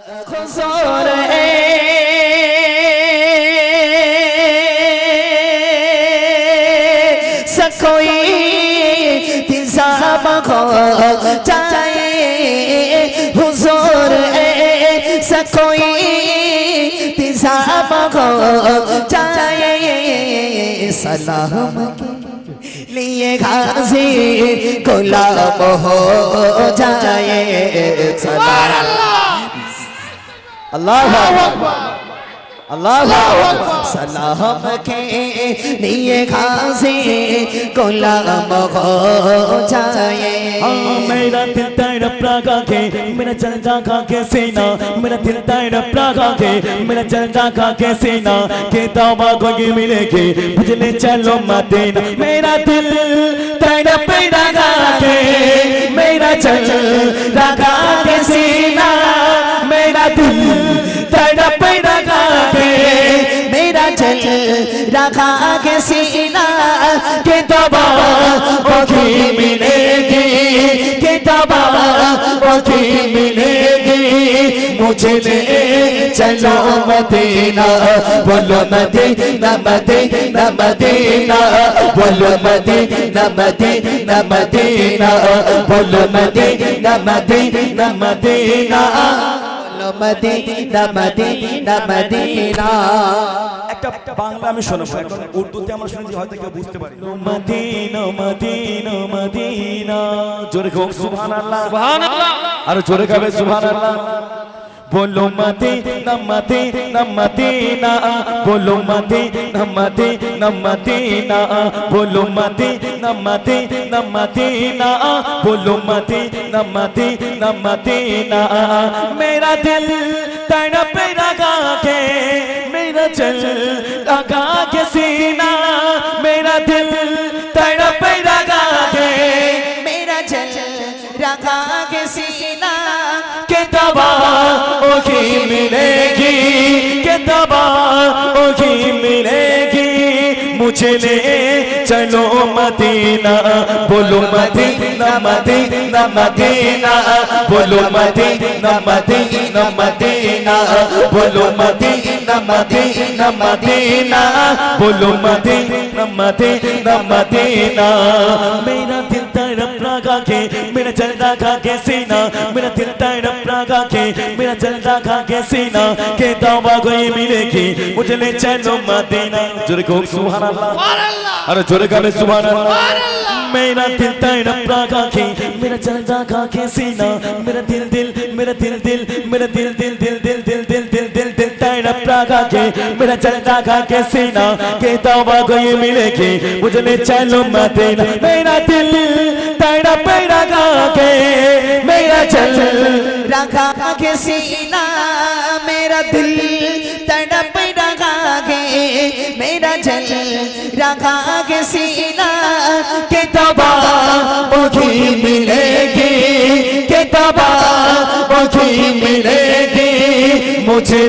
খসর এ সখই তিসা বখ চাই হুজুর এ সখই তিসা বখ চাই সালাম लिए घासी अल्लाह अल्लाह सलाम के लिए खासी गुलाम हो जाए। हाँ, मेरा दिल रहा के मेरा खा के सीना। मेरा दिल तड़प रहा के मेरा जा खा के सीना। के तौबा को ये मिलेगी बुझले चलो मदीना। मेरा दिल के मेरा चल रहा के सीना। तड़प रहा के मेरा जल रखा के सीना के तौबा को ये मिलेगी के तौबा को ये मिलेगी मुझे ले चलो मदीना बोलो मदीना मदीना मदीना बोलो मदीना मदीना मदीना बोलो मदीना मदीना मदीना মদিনা আমি শোনাবো এখন উর্দুতে আমরা শুনেছি হয়তো বুঝতে পারি। মদিনা মদিনা মদিনা জোরে হোক সুবহানাল্লাহ। সুবহানাল্লাহ। আর জোরে গাবে সুবহানাল্লাহ। बोलो मदे न मदे न बोलो मदे न मदे न बोलो मदे न मदे न बोलो मदे न मदे न मेरा दिल तड़प लगा के, मेरा चल लगा के सीना। दबा ओही मिलेगी मुझे ले चलो मदीना बोलो मदीना मदीना मदीना बोलो मदीना मदीना मदीना बोलो मदीना मदीना मदीना बोलो मदीना मदीना मदीना मेरा दिल तड़प रहा के मेरा जलदा खा के सीना, मेरा दिल तड़प रहा के मेरा जलदा खा के सीना, के तौबा को ये मिलेगी मुझे ले चलो मदीना। जोरे को सुभान अल्लाह अरे जोरे का में सुभान अल्लाह मेरा दिल तड़प रहा के मेरा जलदा खा के सीना, मेरा दिल दिल, मेरा दिल दिल, मेरा दिल दिल दिल दिल दिल दिल दिल दिल दिल तड़प रहा के मेरा जलदा खा के सीना, के तौबा को ये मिलेगी मुझे ले चलो मदीना। मेरा दिल तड़प गा के मेरा चल रखा के सीना, मेरा दिल तड़प रखा के मेरा जल रखा के सीना। के तबा मुझे मिलेगी, के तबा मुझे मिलेगी, मुझे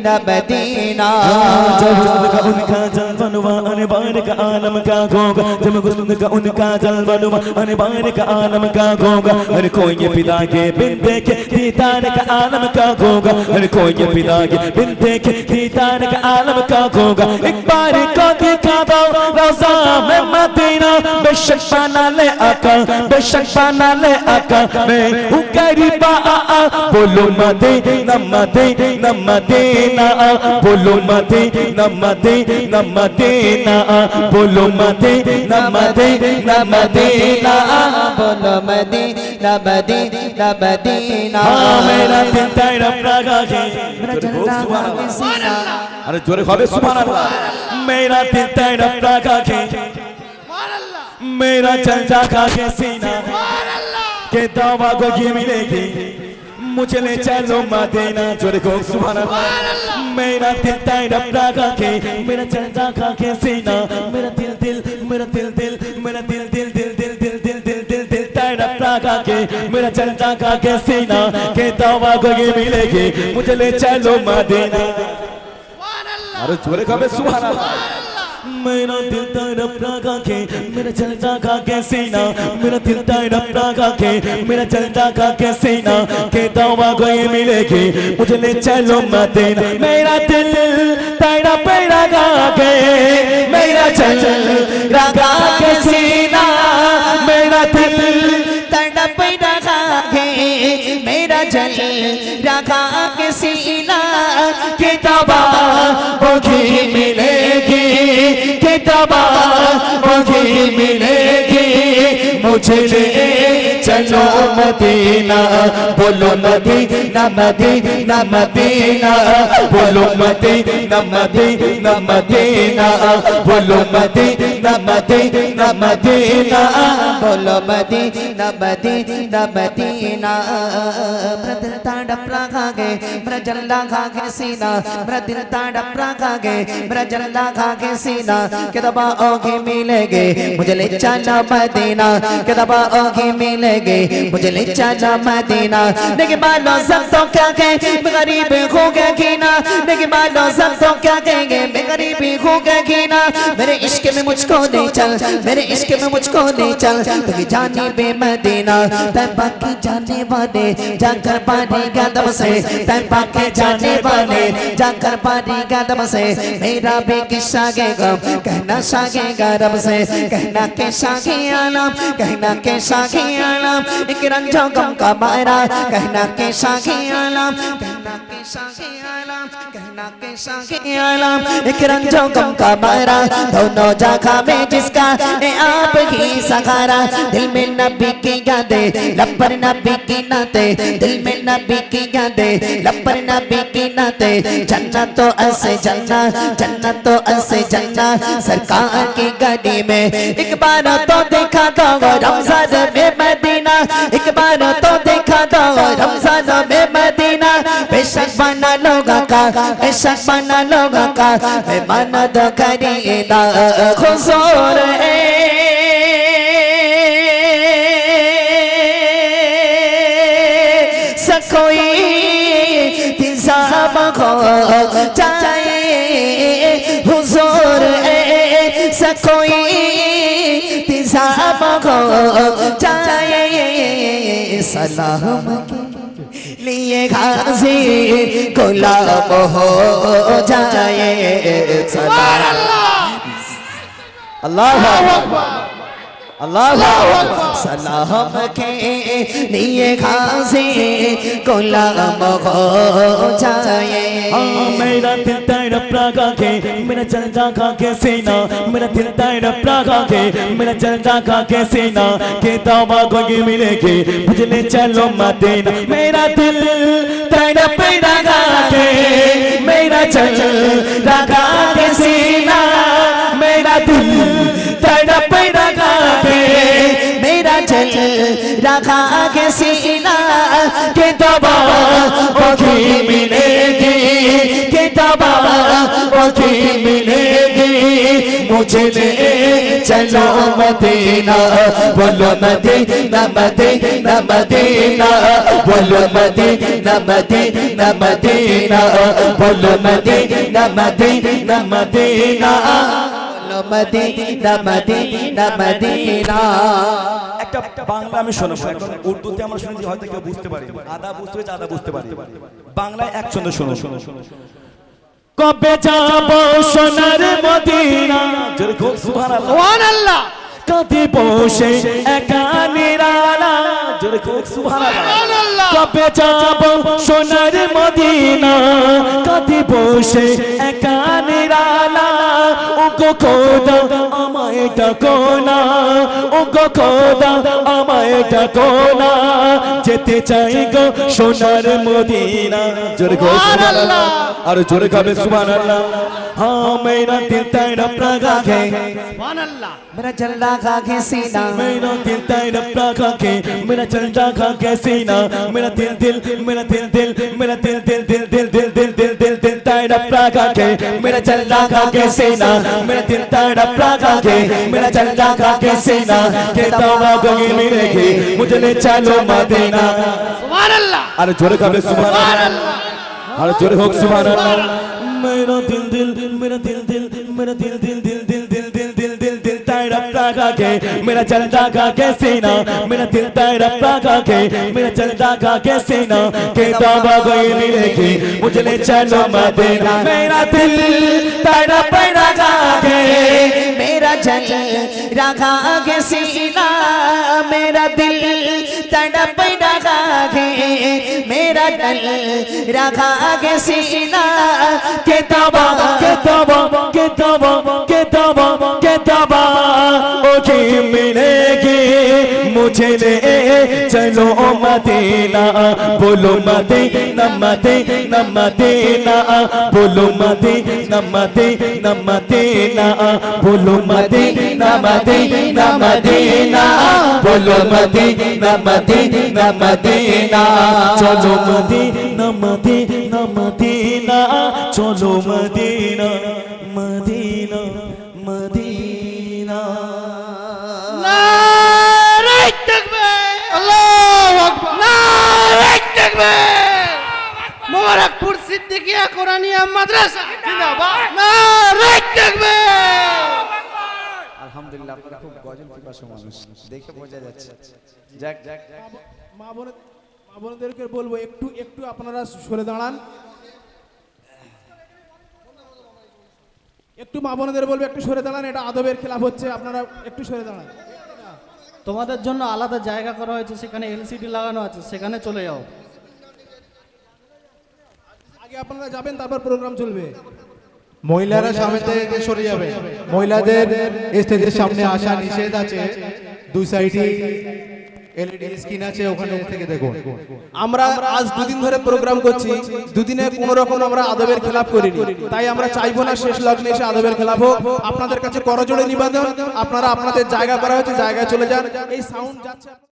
مدینہ مدینہ جب حسن کا ان کا جلوہ نما انوار کا عالم کا گوگا جب حسن کا ان کا جلوہ نما انوار کا عالم کا گوگا ہر کوئی یہ پدا کے بن دیکھے دیدار کا عالم کا گوگا ہر کوئی یہ پدا کے بن دیکھے دیدار کا عالم کا گوگا ایک بار کو دیکھا دو روزہ میں مدینہ بے شک پانا لے آقا بے شک پانا لے آقا میں ہوں قریبا آآ بولو مدینہ مدینہ مدینہ मदीना बोलो मदीना मदीना मदीना बोलो मदीना मदीना मदीना बोलो मदीना मदीना मदीना। हाँ मेरा दिल तड़प रहा है अरे जोरे खाबे सुभान अल्लाह मेरा दिल तड़प रहा है मेरा चल जा खा के सीना। के दावा को ये मिलेगी। मुझे ले चलो मदीना ज़ोर को सुभान अल्लाह मेरा दिल तैर अपना खाके मेरा चंदा खाके सीना। मेरा दिल दिल मेरा दिल दिल मेरा दिल दिल दिल दिल दिल दिल दिल दिल दिल तैर अपना खाके मेरा चंदा खाके सीना। के दवा को मिलेगी मुझे ले चलो मदीना। सुभान अल्लाह अरे ज़ोर का सुभान अल्लाह मेरा दिल तड़प रहा के, मेरा चलता का के सीना, मेरा दिल तड़प रहा के, मेरा चलता का कैसे ना के तवा को ये मिलेगी, मुझे ले चलो मदीना। मेरा दिल तड़प रहा के, मेरा चल मुझले चलो मदीना बोलो मदीना मदीना मदीना बोलो मदीना मदीना मदीना बोलो मदीना मदीना मदीना बोलो मदीना मदीना मदीना ब्रदल ताड़प रखा गे ब्रजल लगा के सीना ब्रदल ताड़प रखा गे ब्रजल लगा के सीना के दबा ओगे मिलेगे मुझे ले चला मदीना के दबा ओगे मिलेगे मुझे ले चला मदीना लेकिन मानो सब तो क्या कहे गरीब हो गया कीना। लेकिन मानो सब तो क्या कहेंगे? मैं गरीब हो गया कीना। मेरे इश्क में मुझको ले चल, मेरे इश्क में मुझको ले चल। तुझे जाने बे मदीना तै बाकी जाने वाले, जाकर पानी कदम से। तै बाकी जाने वाले, जाकर पानी कदम से। मेरा भी किस्सा गे गम, कहना सागे गरब से। कहना के सागे आलम, कहना के सागे आलम। एक रंजो गम का मायरा कहना के सागे आलम कहना के सागे कहना मायरा दोनों में जिसका है आप ही दिल में नबी की यादें लपर नबी की नाते। दिल में नबी की नबी की नाते। जन्नत तो ऐसे जन्नत जन्नत तो ऐसे सरकार की गाड़ी में एक बार तो देखा तो रमज़ान में मदीना। एक बार तो বাদা রমজান মে মদিনা বেশক বানা লোগা কা বেশক বানা লোগা কা মেহমানত করিয়ে না খুজুর এ সকোই তিজাব খো চাই হুজুর এ সকোই তিজাব খো চাই सलाम के लिए घासी गुलाम हो जाए सलाम अल्लाह अल्लाह सलाम के लिए घासी गुलाम हो जाए हाँ, मेरा दिल तड़प रहा के मेरा चल जागा के सीना मेरा दिल तड़प रहा के मेरा चल जागा के सीना के तवा को ये मिलेगी मुझे ले चलो मदीना मेरा दिल तड़प रहा के मेरा चल जागा के सीना मेरा दिल तड़प रहा के আছে রাখা গেছি না কে তবা পথে মিলে গে কে তবা পথে মিলে গে মুঝে চলো মদিনা বলো মদিনা মদিনা মদিনা বলো মদিনা মদিনা মদিনা বলো Madina Madina Madina Madina, Madina, Madina. Bangla আমি শোনাবো এখন। উর্দুতে আমরা শুনেছি হয়তো কেউ বুঝতে পারি আদা বুঝতে পেরেছে আদা বুঝতে পারি বাংলায় এক ছন্দ শোনো। শোনো শোনো কবে যাব সোনার মদিনা? জোরে খুব সুবহানাল্লাহ। কাঁদিব বসে একা নিরালা। জোরে খুব সুবহানাল্লাহ কবে যাব সোনার মদিনা কাঁদে বসে একা নিরালা ও গো খোদা আমায় ডাকো না ও গো খোদা আমায় ডাকো না যেতে চাই গো সোনার মদিনা জোরে গো সুবহানাল্লাহ আর জোরে খাবে সুবহানাল্লাহ हाँ मेरा दिल तड़प रहा है मेरा जल रखा के सीना मेरा दिल तड़प रहा है मेरा चलता खा कैसे ना मेरा दिल दिल मेरा दिल दिल मेरा दिल दिल दिल दिल दिल दिल दिल दिल दिल तड़प रहा के मेरा चल रहा के सीना मेरा दिल तड़प रहा के मेरा चल रहा के सीना के तवा गई मिलेगी मुझे ले चलो मदीना अरे जोरे का सुभान अल्लाह अरे जोरे हो सुभान अल्लाह मेरा दिल दिल मेरा दिल दिल मेरा दिल दिल दिल तड़प रहा के मेरा चल रहा के सीना मेरा दिल तड़प रहा के मेरा चल रहा के सीना के तवा गई मिलेगी मुझे ले चलो मदीना मेरा दिल तड़प रहा के मेरा जल रखा के सीना मेरा दिल রতন রাখা গেছি না কে তবা কে তবা কে তবা কে তবা কে তবা, ও কি মিলেগি मुझे ले चलो मदीना बोलो मदीना मदीना मदीना बोलो मदीना मदीना मदीना बोलो मदीना मदीना मदीना बोलो मदीना मदीना मदीना चलो मदीना मदीना मदीना चलो मदीना मदीना তাকবীর মোবারকপুর সিদ্দিকিয়া কোরআনিয়া মাদ্রাসা। জিন্দাবাদ। নারায় তাকবীর আলহামদুলিল্লাহ আপনারা খুব গজল পিপাসু মানুষ। দেখে বোঝা যাচ্ছে। যাক। যাক মা বোনের মা বোনদেরকে বলব একটু একটু আপনারা সরে দাঁড়ান। একটু মা বোনদের বলব একটু সরে দাঁড়ান এটা আদবের খেলাফ হচ্ছে আপনারা একটু সরে দাঁড়ান। তোমাদের জন্য আলাদা জায়গা করা হয়েছে সেখানে এলসিডি লাগানো আছে সেখানে চলে যাও। আগে আপনারা যাবেন? তারপর প্রোগ্রাম চলবে। মহিলারা সামনে থেকে সরে যাবে। মহিলাদের স্টেজের সামনে আসা নিষেধ আছে। দুই সাইডে এলইডি স্ক্রিন আছে ওখানে থেকে দেখুন। আমরা আজ দুদিন ধরে প্রোগ্রাম করছি। দুদিনে কোনো রকম আমরা আদবের খেলাপ করিনি। তাই আমরা চাইব না শেষ লগ্নে এসে আদবের খেলাপ হোক। আপনাদের কাছে করজোড়ে নিবেদন। আপনারা আপনাদের জায়গা করা হয়েছে জায়গায় চলে যান। এই সাউন্ড যাচ্ছে।